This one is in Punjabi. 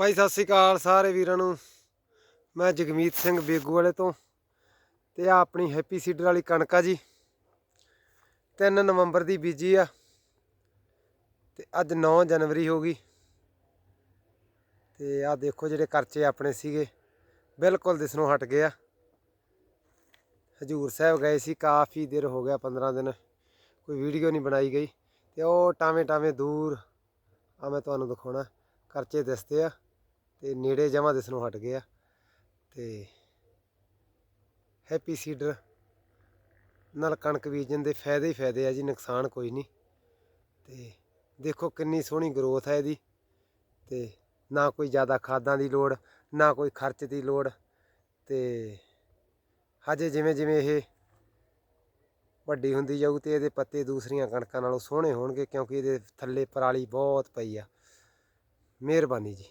ਬਾਈ, ਸਤਿ ਸ੍ਰੀ ਅਕਾਲ ਸਾਰੇ ਵੀਰਾਂ ਨੂੰ। ਮੈਂ ਜਗਮੀਤ ਸਿੰਘ ਬੇਗੂ ਵਾਲੇ ਤੋਂ ਤੇ ਆ ਆਪਣੀ ਹੈਪੀ ਸੀਡਰ ਵਾਲੀ ਕਣਕ ਆ ਜੀ। 3 ਨਵੰਬਰ ਦੀ ਬੀਜੀ ਆ ਤੇ ਅੱਜ 9 ਜਨਵਰੀ ਹੋ ਗਈ। ਤੇ ਆ ਦੇਖੋ ਜਿਹੜੇ ਕਰਚੇ ਆਪਣੇ ਸੀਗੇ, ਬਿਲਕੁਲ ਦਿਸ ਨੂੰ ਹਟ ਗਏ ਆ। ਹਜੂਰ ਸਾਹਿਬ ਗਏ ਸੀ, ਕਾਫੀ ਦੇਰ ਹੋ ਗਿਆ 15 ਦਿਨ ਕੋਈ ਵੀਡੀਓ ਨਹੀਂ ਬਣਾਈ ਗਈ। ਤੇ ਉਹ ਟਾਵੇਂ ਟਾਵੇਂ ਦੂਰ ਆ ਮੈਂ ਤੁਹਾਨੂੰ ਦਿਖਾਉਣਾ, ਕਰਚੇ ਦਿਸਦੇ ਆ। ਤੇ ਨੇੜੇ ਜਮਾ ਦਿਸਣੋਂ ਹਟ ਗਏ ਆ ਤੇ ਹੈਪੀ ਸੀਡਰ ਨਾਲ ਕਣਕ ਬੀਜਣ ਦੇ ਫਾਇਦੇ ਹੀ ਫਾਇਦੇ ਆ ਜੀ, ਨੁਕਸਾਨ ਕੋਈ ਨਹੀਂ। ਤੇ ਦੇਖੋ ਕਿੰਨੀ ਸੋਹਣੀ ਗਰੋਥ ਹੈ ਇਹਦੀ ਤੇ ਨਾ ਕੋਈ ਜ਼ਿਆਦਾ ਖਾਦਾਂ ਦੀ ਲੋੜ, ਨਾ ਕੋਈ ਖਰਚ ਦੀ ਲੋੜ ਤੇ ਹਜੇ ਜਿਵੇਂ ਜਿਵੇਂ ਇਹ ਵੱਡੀ ਹੁੰਦੀ ਜਾਊ ਤੇ ਇਹਦੇ ਪੱਤੇ ਦੂਸਰੀਆਂ ਕਣਕਾਂ ਨਾਲੋਂ ਸੋਹਣੇ ਹੋਣਗੇ ਕਿਉਂਕਿ ਇਹਦੇ ਥੱਲੇ ਪਰਾਲੀ ਬਹੁਤ ਪਈ ਆ। ਮਿਹਰਬਾਨੀ ਜੀ।